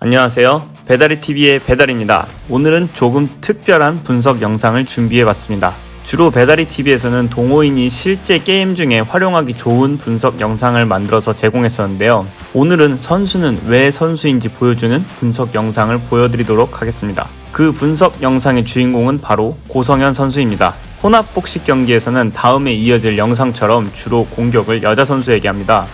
안녕하세요. 배달이TV의 배달입니다. 오늘은 조금 특별한 분석 영상을 준비해봤습니다. 주로 배달이TV에서는 동호인이 실제 게임 중에 활용하기 좋은 분석 영상을 만들어서 제공했었는데요. 오늘은 선수는 왜 선수인지 보여주는 분석 영상을 보여드리도록 하겠습니다. 그 분석 영상의 주인공은 바로 고성현 선수입니다. 혼합 복식 경기에서는 다음에 이어질 영상처럼 주로 공격을 여자 선수에게 합니다.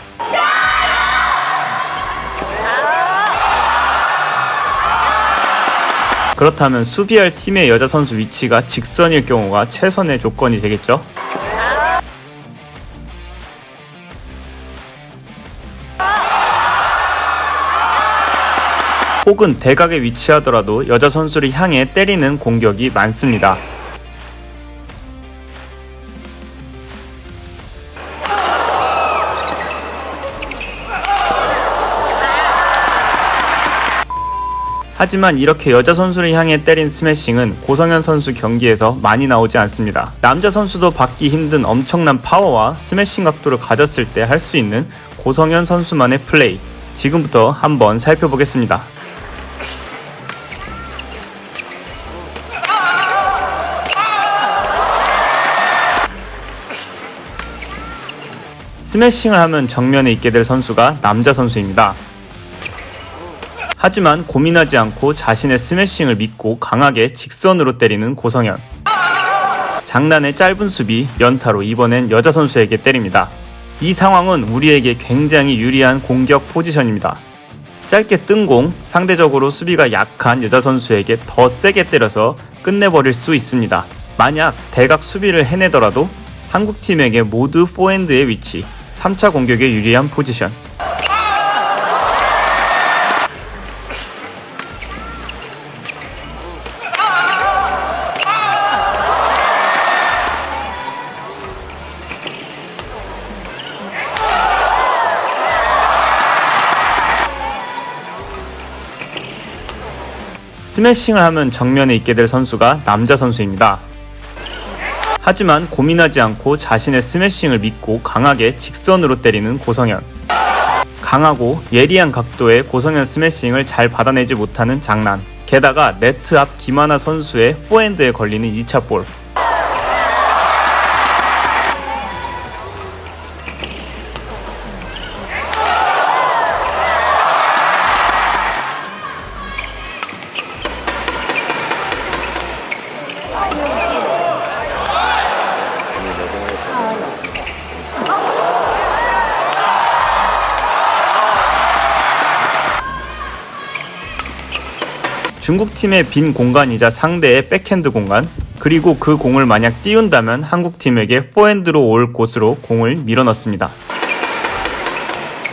그렇다면 수비할 팀의 여자 선수 위치가 직선일 경우가 최선의 조건이 되겠죠? 혹은 대각에 위치하더라도 여자 선수를 향해 때리는 공격이 많습니다. 하지만 이렇게 여자 선수를 향해 때린 스매싱은 고성현 선수 경기에서 많이 나오지 않습니다. 남자 선수도 받기 힘든 엄청난 파워와 스매싱 각도를 가졌을 때 할 수 있는 고성현 선수만의 플레이. 지금부터 한번 살펴보겠습니다. 스매싱을 하면 정면에 있게 될 선수가 남자 선수입니다. 하지만 고민하지 않고 자신의 스매싱을 믿고 강하게 직선으로 때리는 고성현. 장난의 짧은 수비, 연타로 이번엔 여자 선수에게 때립니다. 이 상황은 우리에게 굉장히 유리한 공격 포지션입니다. 짧게 뜬 공, 상대적으로 수비가 약한 여자 선수에게 더 세게 때려서 끝내버릴 수 있습니다. 만약 대각 수비를 해내더라도 한국팀에게 모두 포핸드의 위치, 3차 공격에 유리한 포지션. 스매싱을 하면 정면에 있게 될 선수가 남자 선수입니다. 하지만 고민하지 않고 자신의 스매싱을 믿고 강하게 직선으로 때리는 고성현. 강하고 예리한 각도의 고성현 스매싱을 잘 받아내지 못하는 장난. 게다가 네트 앞 김하나 선수의 포핸드에 걸리는 2차 볼. 중국 팀의 빈 공간이자 상대의 백핸드 공간, 그리고 그 공을 만약 띄운다면 한국 팀에게 포핸드로 올 곳으로 공을 밀어넣습니다.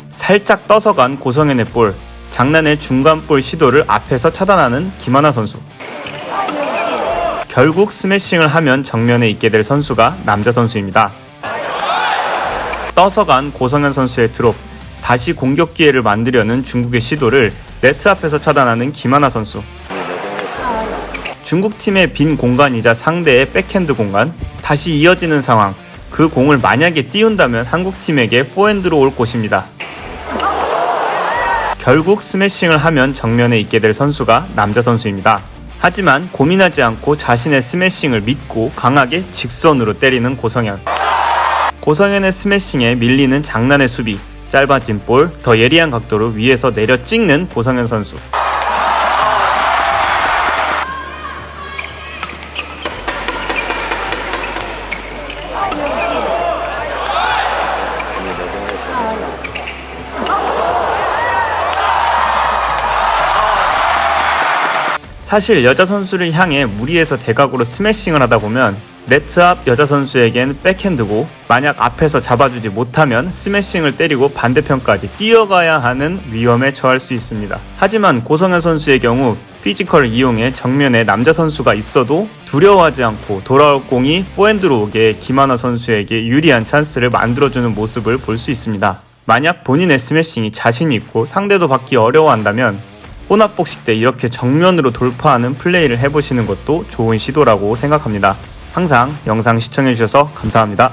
살짝 떠서 간 고성현의 볼, 장난의 중간 볼 시도를 앞에서 차단하는 김하나 선수. 결국 스매싱을 하면 정면에 있게 될 선수가 남자 선수입니다. 떠서 간 고성현 선수의 드롭, 다시 공격 기회를 만들려는 중국의 시도를 네트 앞에서 차단하는 김하나 선수. 중국 팀의 빈 공간이자 상대의 백핸드 공간, 다시 이어지는 상황, 그 공을 만약에 띄운다면 한국 팀에게 포핸드로 올 곳입니다. 결국 스매싱을 하면 정면에 있게 될 선수가 남자 선수입니다. 하지만 고민하지 않고 자신의 스매싱을 믿고 강하게 직선으로 때리는 고성현. 고성현의 스매싱에 밀리는 장난의 수비, 짧아진 볼, 더 예리한 각도로 위에서 내려 찍는 고성현 선수. 사실 여자 선수를 향해 무리해서 대각으로 스매싱을 하다 보면 네트 앞 여자 선수에겐 백핸드고 만약 앞에서 잡아주지 못하면 스매싱을 때리고 반대편까지 뛰어가야 하는 위험에 처할 수 있습니다. 하지만 고성현 선수의 경우 피지컬을 이용해 정면에 남자 선수가 있어도 두려워하지 않고 돌아올 공이 포핸드로 오게 김하나 선수에게 유리한 찬스를 만들어주는 모습을 볼 수 있습니다. 만약 본인의 스매싱이 자신 있고 상대도 받기 어려워한다면 혼합복식 때 이렇게 정면으로 돌파하는 플레이를 해보시는 것도 좋은 시도라고 생각합니다. 항상 영상 시청해주셔서 감사합니다.